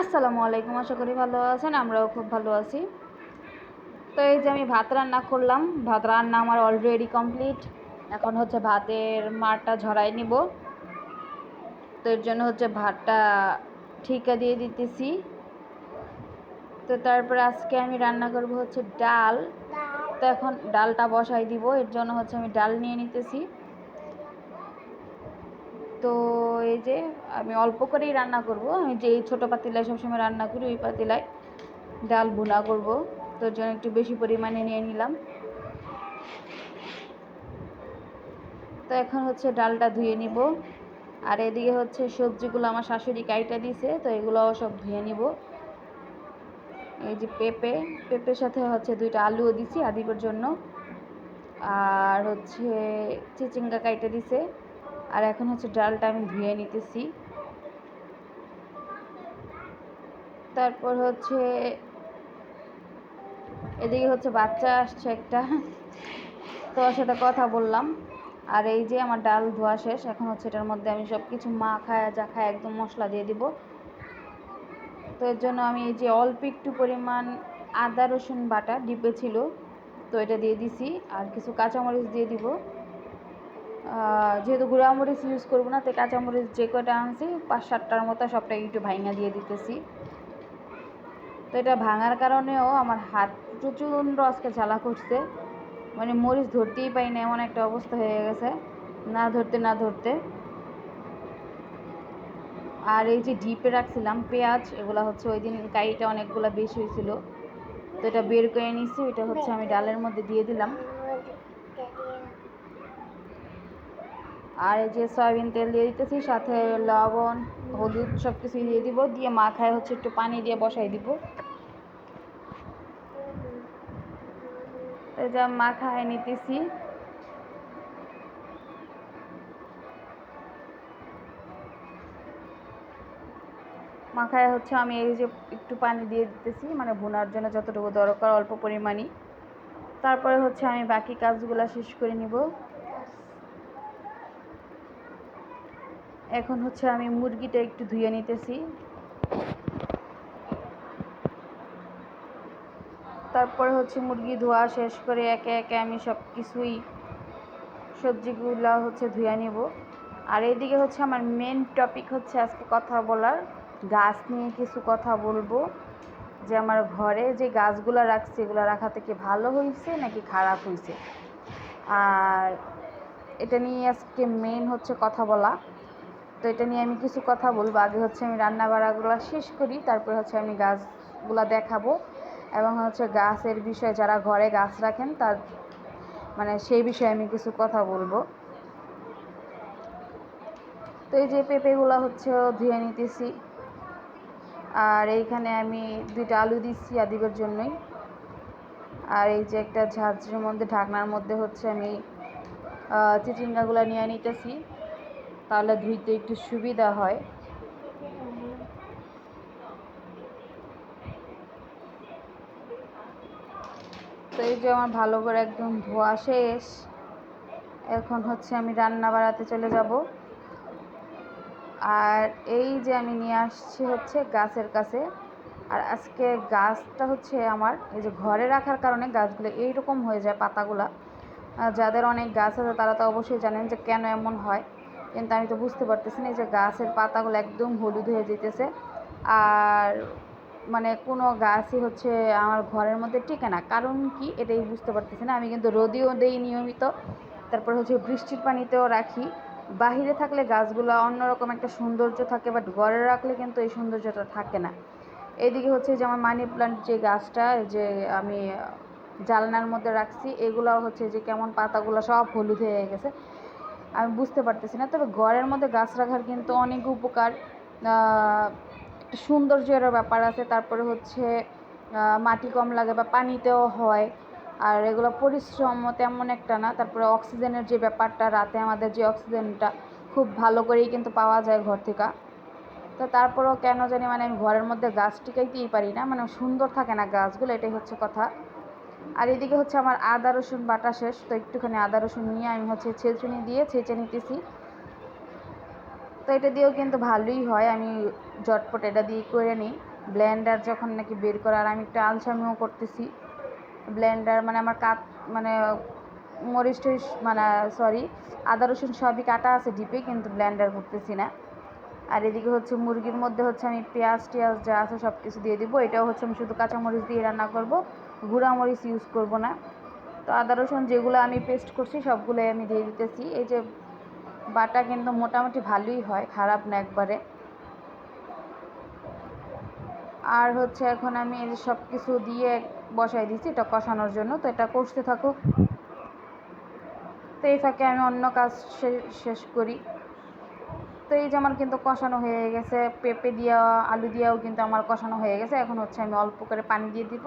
আসসালামু আলাইকুম, আশা করি ভালো আছেন, আমরাও খুব ভালো আছি। তো এই যে আমি ভাত রান্না করলাম, ভাত রান্না আমার অলরেডি কমপ্লিট এখন হচ্ছে ভাতের মারটা ঝরাই নিব। তো এর জন্য হচ্ছে ভাতটা ঠিকা দিয়ে দিতেছি। তো তারপরে আজকে আমি রান্না করব হচ্ছে ডাল। তো এখন ডালটা বসাই দিব, এর জন্য হচ্ছে আমি ডাল নিয়ে নিতেছি। তো এই যে আমি অল্প করেই রান্না করব। আমি যে ছোটো পাতিলায় সবসময় রান্না করি, ওই পাতিলায় ডাল ভুনা করব। তোর জন্য একটু বেশি পরিমাণে নিয়ে নিলাম। তো এখন হচ্ছে ডালটা ধুয়ে নিব। আর এদিকে হচ্ছে সবজিগুলো আমার শাশুড়ি কাইটা দিছে, তো এগুলো সব ধুয়ে নিব। এই যে পেঁপে, পেঁপের সাথে হচ্ছে দুইটা আলুও দিছি আদিবের জন্য। আর হচ্ছে চিচিঙ্গা কাইটে দিছে। আর এখন হচ্ছে ডালটা আমি ধুয়ে নিতেছি। তারপর হচ্ছে এদিকে হচ্ছে বাচ্চা আসছে একটা। তো সাথে কথা বললাম। আর এই যে আমার ডাল ধোয়া শেষ, এখন হচ্ছে এটার মধ্যে আমি সব কিছু মা খায় যা খায় একদম মশলা দিয়ে দিব। তো এর জন্য আমি এই যে অল্প একটু পরিমাণ আদা রসুন বাটা, ডিপে ছিল, তো এটা দিয়ে দিছি। আর কিছু কাঁচামরিচ দিয়ে দিব। যেহেতু গুঁড়ামরিচ ইউজ করব না, তো কাঁচামরিচ যে কটা আনছি, পাঁচ সাতটার মতো সবটা একটু ভাঙা দিয়ে দিতেছি। তো এটা ভাঙার কারণেও আমার হাত প্রচণ্ড আজকে জ্বালা করছে। মানে মরিচ ধরতেই পাই না, এমন একটা অবস্থা হয়ে গেছে, না ধরতে না ধরতে। আর এই যে ডিপে রাখছিলাম পেঁয়াজ, এগুলো হচ্ছে ওই দিন কাইটা অনেকগুলো বেশি হয়েছিল। তো এটা বের করে নিচ্ছি এটা হচ্ছে আমি ডালের মধ্যে দিয়ে দিলাম। আর এই যে সয়াবিন তেল দিয়ে দিতেছি, সাথে লবণ, হলুদ সব কিছু দিয়ে দিব, দিয়ে মাখায় হচ্ছে একটু পানি দিয়ে বসাই দিব। এই যে নিতেছি। মাখায় হচ্ছে আমি এই যে একটু পানি দিয়ে দিতেছি মানে ভুনার জন্য যতটুকু দরকার অল্প পরিমাণই। তারপরে হচ্ছে আমি বাকি কাজগুলো শেষ করে নিব। এখন হচ্ছে আমি মুরগিটা একটু ধুয়ে নিতেছি। তারপরে হচ্ছে মুরগি ধোয়া শেষ করে একে একে আমি সব কিছুই সবজিগুলো হচ্ছে ধুয়ে নিব। আর এইদিকে হচ্ছে আমার মেন টপিক হচ্ছে আজকে কথা বলার, গাছ নিয়ে কিছু কথা বলব। যে আমার ঘরে যে গাছগুলো রাখছি, এগুলো রাখা থেকে ভালো হয়েছে নাকি খারাপ হয়েছে আর এটা নিয়ে আজকে মেন হচ্ছে কথা বলা। তো এটা নিয়ে আমি কিছু কথা বলব। আগে হচ্ছে আমি রান্না বাড়াগুলো শেষ করি, তারপরে হচ্ছে আমি গাছগুলো দেখাবো। এবং হচ্ছে গাছের বিষয়ে যারা ঘরে গাছ রাখেন, তার মানে সেই বিষয়ে আমি কিছু কথা বলব। তো এই যে পেঁপেগুলো হচ্ছে ধুয়ে নিতেছি। আর এইখানে আমি দুইটা আলু দিচ্ছি আদিবের জন্যই। আর এই যে একটা ঝাঁঝরির মধ্যে, ঢাকনার মধ্যে হচ্ছে আমি চিচিঙ্গাগুলো নিয়ে নিতেছি। তাহলে ধুইতে একটু সুবিধা হয়। তো এই যে আমার ভালো করে একদম ধোয়া শেষ। এখন হচ্ছে আমি রান্না বাড়াতে চলে যাব। আর এই যে আমি নিয়ে আসছি হচ্ছে গাছের কাছে। আর আজকে গাছটা হচ্ছে আমার, এই যে ঘরে রাখার কারণে গাছগুলো এইরকম হয়ে যায় পাতাগুলা। যাদের অনেক গাছ আছে তারা তো অবশ্যই জানেন যে কেন এমন হয়। কিন্তু আমি তো বুঝতে পারতেছি না যে গাছের পাতাগুলো একদম হলুদ হয়ে যেতেছে আর মানে কোনো গাছই হচ্ছে আমার ঘরের মধ্যে টিকে না। কারণ কি? এটাই বুঝতে পারতেছি না। আমি কিন্তু রোদেও দেই নিয়মিত। তারপর হচ্ছে বৃষ্টির পানিতেও রাখি। বাহিরে থাকলে গাছগুলো অন্যরকম একটা সৌন্দর্য থাকে বাট ঘরে রাখলে কিন্তু এই সৌন্দর্যটা থাকে না। এইদিকে হচ্ছে যে আমার মানি প্লান্ট যে গাছটা যে আমি জালনার মধ্যে রাখছি এগুলো হচ্ছে যে কেমন পাতাগুলো সব হলুদ হয়ে গেছে। আমি বুঝতে পারতেছি না। তবে ঘরের মধ্যে গাছ রাখার কিন্তু অনেক উপকার। সৌন্দর্যের ব্যাপার আছে। তারপরে হচ্ছে মাটি কম লাগে বা পানিতেও হয়। আর এগুলো পরিশ্রম তেমন একটা না। তারপরে অক্সিজেনের যে ব্যাপারটা, রাতে আমাদের যে অক্সিজেনটা খুব ভালো করেই কিন্তু পাওয়া যায় ঘর থেকে। তো তারপরেও কেন জানি মানে আমি ঘরের মধ্যে গাছ টিকাইতেই পারি না। মানে সুন্দর থাকে না গাছগুলো, এটাই হচ্ছে কথা। আর এদিকে হচ্ছে আমার আদা, রসুন বাটা শেষ, তো একটুখানি আদা, রসুন নিয়ে আমি হচ্ছে ছেঁচুনি দিয়ে ছেঁচে নিতেছি। তো এটা দিয়েও কিন্তু ভালোই হয়, আমি ঝটপট এটা দিয়ে করে নিই। ব্লেন্ডার যখন নাকি বের করা আর আমি একটু আলসামিও করতেছি। ব্লেন্ডার মানে আমার কাট মানে মরিচ টরিচ মানে সরি আদা, রসুন সবই কাটা আছে ডিপে, কিন্তু ব্লেন্ডার করতেছি না। আর এদিকে হচ্ছে মুরগির মধ্যে হচ্ছে আমি পেঁয়াজ টিয়াজ যা আছে সব কিছু দিয়ে দিব। এটাও হচ্ছে আমি শুধু কাঁচামরিচ দিয়ে রান্না করব। মরিচ ইউজ করব না। তো আদা, রসুন যেগুলো আমি পেস্ট করছি, সবগুলোই আমি দিয়ে দিতেছি। এই যে বাটা কিন্তু মোটামুটি ভালোই হয়, খারাপ না একবারে। আর হচ্ছে এখন আমি এই সব কিছু দিয়ে বসাই দিচ্ছি, এটা কষানোর জন্য। তো এটা কষতে থাকুক। তো এই ফাঁকে আমি অন্য কাজ শেষ করি। তো এই যে আমার কিন্তু কষানো হয়ে গেছে। পেঁপে দিয়া আলু দিয়াও কিন্তু আমার কষানো হয়ে গেছে। এখন হচ্ছে আমি অল্প করে পানি দিয়ে দিব।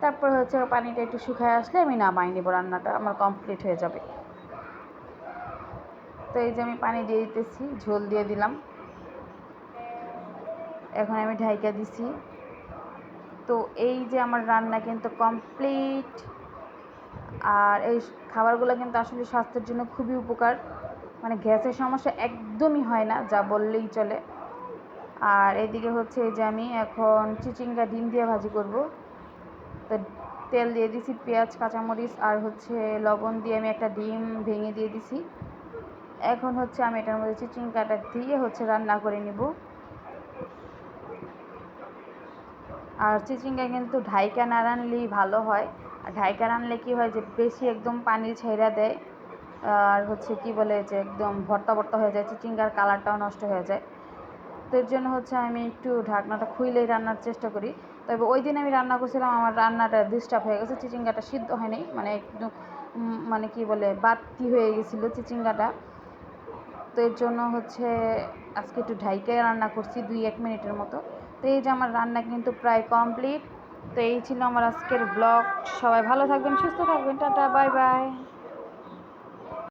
তারপর হচ্ছে পানিটা একটু শুকায় আসলে আমি নামাই নেব রান্নাটা, আমার কমপ্লিট হয়ে যাবে। তো এই যে আমি পানি দিয়ে দিতেছি, ঝোল দিয়ে দিলাম। এখন আমি ঢাইকা দিছি। তো এই যে আমার রান্না কিন্তু কমপ্লিট আর এই খাবারগুলো কিন্তু আসলে স্বাস্থ্যের জন্য খুবই উপকার। মানে গ্যাসের সমস্যা একদমই হয় না, যা বললেই চলে। আর এদিকে হচ্ছে এই যে আমি এখন চিচিঙ্গা ডিম দিয়ে ভাজি করব। তো তেল দিয়ে দিছি, পেঁয়াজ, কাঁচামরিচ আর হচ্ছে লবণ দিয়ে আমি একটা ডিম ভেঙে দিয়ে দিছি। এখন হচ্ছে আমি এটার মধ্যে চিচিঙ্গাটা দিয়ে হচ্ছে রান্না করে নিব। আর চিচিঙ্গা কিন্তু ঢাইকা না রানলেই ভালো হয়। আর ঢাইকা রানলে কী হয় যে বেশি একদম পানি ছেড়া দেয়। আর হচ্ছে কি বলে যে একদম ভর্তা ভর্তা হয়ে যায় চিচিঙ্গার কালারটাও নষ্ট হয়ে যায়। তো এর জন্য হচ্ছে আমি একটু ঢাকনাটা খুইলেই রান্নার চেষ্টা করি। তবে ওই দিন আমি রান্না করছিলাম, আমার রান্নাটা ডিস্টার্ব হয়ে গেছে, চিচিঙ্গাটা সিদ্ধ হয়নি মানে একটু মানে কি বলে বাতি হয়ে গেছিল চিচিঙ্গাটা। তো এর জন্য হচ্ছে আজকে একটু ঢাইকে রান্না করছি, দুই এক মিনিটের মতো। তো এই যে আমার রান্না কিন্তু প্রায় কমপ্লিট তো এই ছিল আমার আজকের ব্লগ সবাই ভালো থাকবেন, সুস্থ থাকবেন। Tata bye bye